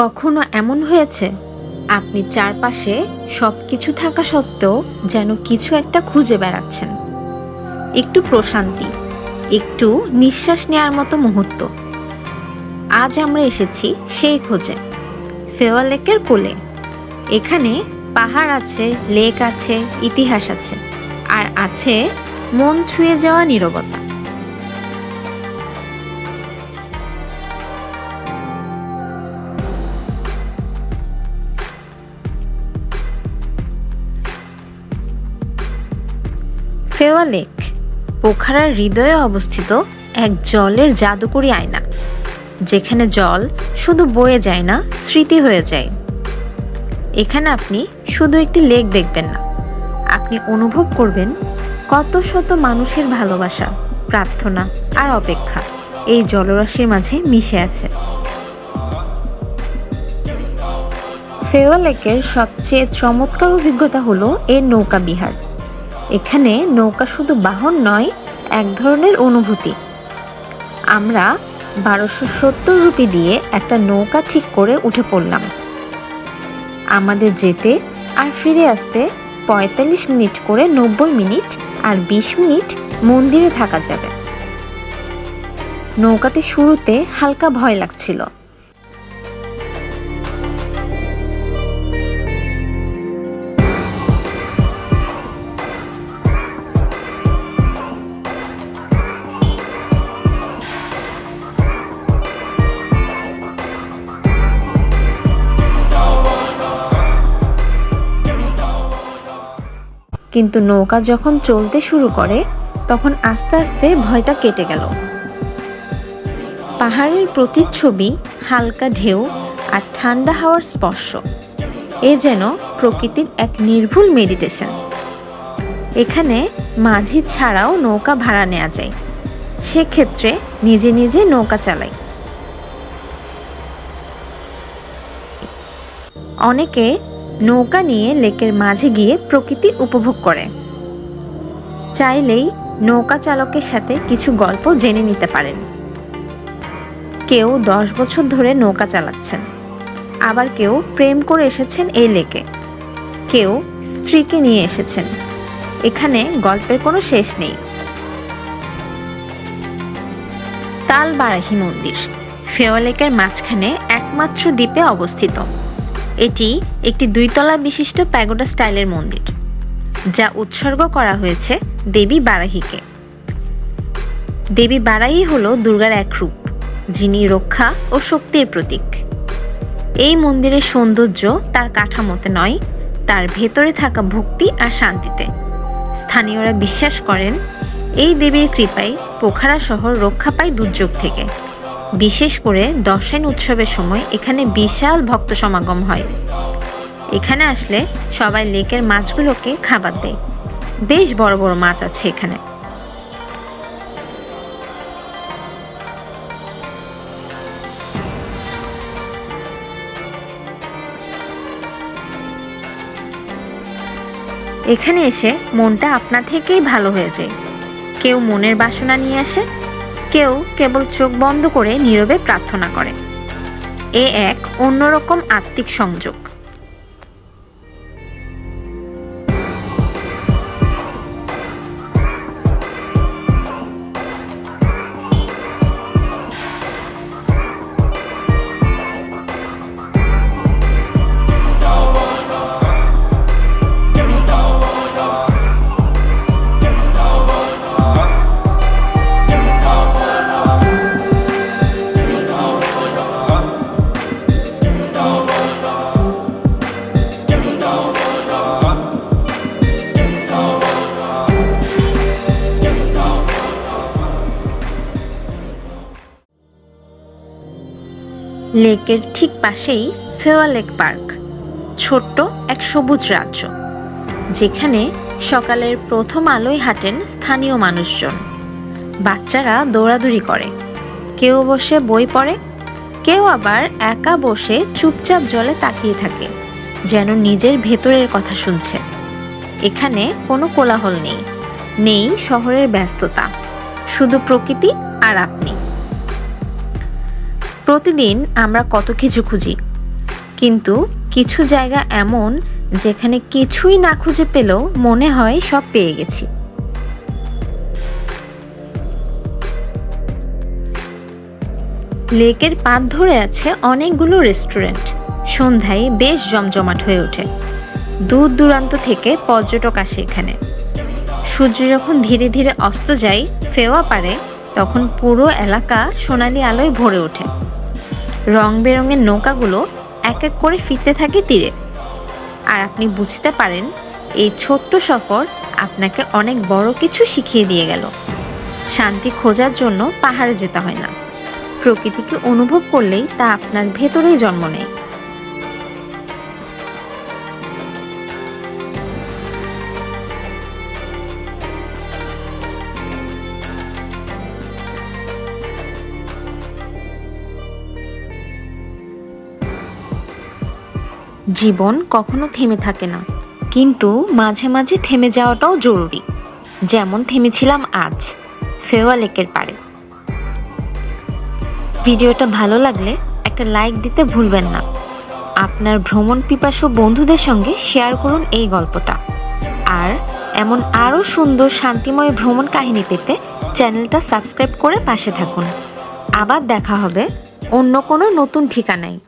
কখনো এমন হয়েছে? আপনি চারপাশে সব কিছু থাকা সত্ত্বেও যেন কিছু একটা খুঁজে বেড়াচ্ছেন। একটু প্রশান্তি, একটু নিঃশ্বাস নেওয়ার মতো মুহূর্ত। আজ আমরা এসেছি সেই খোঁজে, ফেওয়া লেকের কোলে। এখানে পাহাড় আছে, লেক আছে, ইতিহাস আছে, আর আছে মন ছুঁয়ে যাওয়া নীরবতা। ফেওয়া লেক। পোখারার হৃদয়ে অবস্থিত এক জলের জাদুকরী আয়না, যেখানে জল শুধু বয়ে যায় না, স্মৃতি হয়ে যায়। এখানে আপনি শুধু একটি লেক দেখবেন না, আপনি অনুভব করবেন কত শত মানুষের ভালোবাসা, প্রার্থনা আর অপেক্ষা এই জলরাশির মাঝে মিশে আছে। ফেওয়া লেকের সবচেয়ে চমৎকার অভিজ্ঞতা হলো এর নৌকা বিহার। এখানে নৌকা শুধু বাহন নয়, এক ধরনের অনুভূতি। আমরা বারোশো সত্তর রুপি দিয়ে একটা নৌকা ঠিক করে উঠে পড়লাম। আমাদের যেতে আর ফিরে আসতে পঁয়তাল্লিশ মিনিট করে নব্বই মিনিট আর বিশ মিনিট মন্দিরে থাকা যাবে। নৌকাতে শুরুতে হালকা ভয় লাগছিল। কিন্তু নৌকা যখন চলতে শুরু করে, তখন আস্তে আস্তে ভয়টা কেটে গেল। পাহাড়ের প্রতিচ্ছবি হালকা ঢেউ আর ঠান্ডা হাওয়ার স্পর্শ। এ যেন প্রকৃতির এক নির্ভুল মেডিটেশন। এখানে মাঝি ছাড়াও নৌকা ভাড়া নেওয়া যায়। সেক্ষেত্রে নিজে নিজে নৌকা চালাই। অনেকে নৌকা নিয়ে লেকের মাঝে গিয়ে প্রকৃতি উপভোগ করে। চাইলেই নৌকা চালকের সাথে কিছু গল্প জেনে নিতে পারেন। কেউ দশ বছর ধরে নৌকা চালাচ্ছেন। আবার কেউ প্রেম করে এসেছেন এই লেকে। কেউ স্ত্রীকে নিয়ে এসেছেন। এখানে গল্পের কোনো শেষ নেই। তাল বারাহি মন্দির, ফেওয়া লেকের মাঝখানে একমাত্র দ্বীপে অবস্থিত। এটি একটি দুইতলা বিশিষ্ট প্যাগোডা স্টাইলের মন্দির, যা উৎসর্গ করা হয়েছে দেবী বারাহিকে। দেবী বারাহি হল দুর্গার এক রূপ, যিনি রক্ষা ও শক্তির প্রতীক। এই মন্দিরের সৌন্দর্য তার কাঠামোতে নয়, তার ভেতরে থাকা ভক্তি আর শান্তিতে। স্থানীয়রা বিশ্বাস করেন, এই দেবীর কৃপায় পোখারা শহর রক্ষা পায় দুর্যোগ থেকে। বিশেষ করে দশাইন উৎসবের সময় এখানে বিশাল ভক্ত সমাগম হয়। এখানে আসলে সবাই লেকের মাছগুলোকে খাবার দেয়। বেশ বড় বড় মাছ আছে এখানে। এখানে এসে মনটা আপনা থেকেই ভালো হয়ে যায়। কেউ মনের বাসনা নিয়ে আসে কেউ কেবল চোখ বন্ধ করে নীরবে প্রার্থনা করে। এ এক অন্যরকম আত্মিক সংযোগ। লেকের ঠিক পাশেই ফেওয়া লেক পার্ক, ছোট্ট এক সবুজ রাজ্য, যেখানে সকালের প্রথম আলোয় হাঁটেন স্থানীয় মানুষজন। বাচ্চারা দৌড়াদৌড়ি করে। কেউ বসে বই পড়ে, কেউ আবার একা বসে চুপচাপ জলে তাকিয়ে থাকে, যেন নিজের ভেতরের কথা শুনছে। এখানে কোনো কোলাহল নেই নেই শহরের ব্যস্ততা, শুধু প্রকৃতি আর আপনি। প্রতিদিন আমরা কত কিছু খুঁজি। কিন্তু কিছু জায়গা এমন যেখানে কিছুই না খুঁজে পেলেও মনে হয় সব পেয়ে গেছি। লেকের পাত ধরে আছে অনেকগুলো রেস্টুরেন্ট। সন্ধ্যায় বেশ জমজমাট হয়ে ওঠে। দূর দূরান্ত থেকে পর্যটক আসে এখানে। সূর্য যখন ধীরে ধীরে অস্ত যায়, ফেওয়া পারে তখন পুরো এলাকা সোনালি আলোয় ভরে ওঠে। রং বেরঙের নৌকাগুলো এক এক করে ফিরতে থাকে তীরে। আর আপনি বুঝতে পারেন, এই ছোট্ট সফর আপনাকে অনেক বড় কিছু শিখিয়ে দিয়ে গেল। শান্তি খোঁজার জন্য পাহাড়ে যেতে হয় না। প্রকৃতিকে অনুভব করলেই তা আপনার ভেতরেই জন্ম নেয়। জীবন কখনো থেমে থাকে না। কিন্তু মাঝে মাঝে থেমে যাওয়াটাও জরুরি। যেমন থেমেছিলাম আজ ফেওয়া লেকের পাড়ে। ভিডিওটা ভালো লাগলে একটা লাইক দিতে ভুলবেন না। আপনার ভ্রমণ পিপাসু বন্ধুদের সঙ্গে শেয়ার করুন এই গল্পটা। আর এমন আরও সুন্দর শান্তিময় ভ্রমণ কাহিনী পেতে চ্যানেলটা সাবস্ক্রাইব করে পাশে থাকুন। আবার দেখা হবে অন্য কোনো নতুন ঠিকানায়।